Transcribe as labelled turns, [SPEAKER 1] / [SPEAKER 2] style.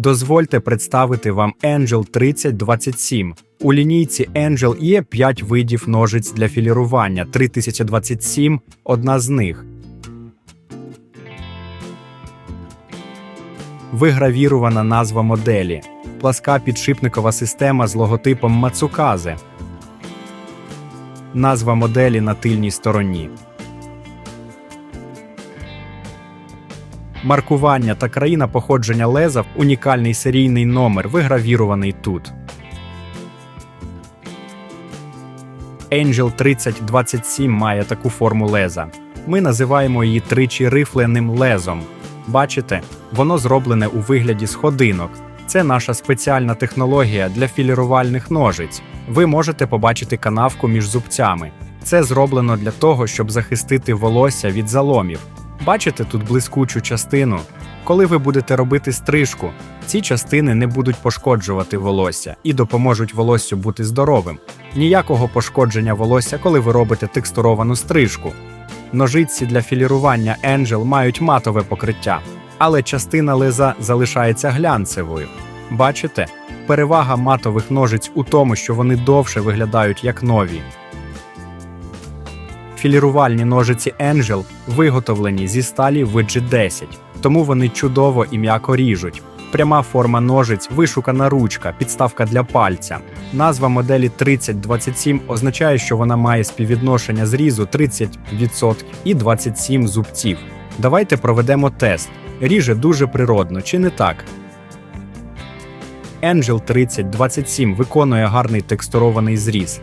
[SPEAKER 1] Дозвольте представити вам Angel 3027. У лінійці Angel є 5 видів ножиць для філірування. 3027 – одна з них. Вигравірована назва моделі. Пласка підшипникова система з логотипом Мацуказе. Назва моделі на тильній стороні. Маркування та країна походження леза унікальний серійний номер, вигравірований тут. Angel 3027 має таку форму леза. Ми називаємо її тричі рифленим лезом. Бачите, воно зроблене у вигляді сходинок. Це наша спеціальна технологія для філірувальних ножиць. Ви можете побачити канавку між зубцями. Це зроблено для того, щоб захистити волосся від заломів. Бачите тут блискучу частину? Коли ви будете робити стрижку, ці частини не будуть пошкоджувати волосся і допоможуть волоссю бути здоровим. Ніякого пошкодження волосся, коли ви робите текстуровану стрижку. Ножиці для філірування Angel мають матове покриття, але частина леза залишається глянцевою. Бачите? Перевага матових ножиць у тому, що вони довше виглядають як нові. Філірувальні ножиці Angel виготовлені зі сталі VG10, тому вони чудово і м'яко ріжуть. Пряма форма ножиць, вишукана ручка, підставка для пальця. Назва моделі 3027 означає, що вона має співвідношення зрізу 30% і 27 зубців. Давайте проведемо тест. Ріже дуже природно, чи не так? Angel 3027 виконує гарний текстурований зріз.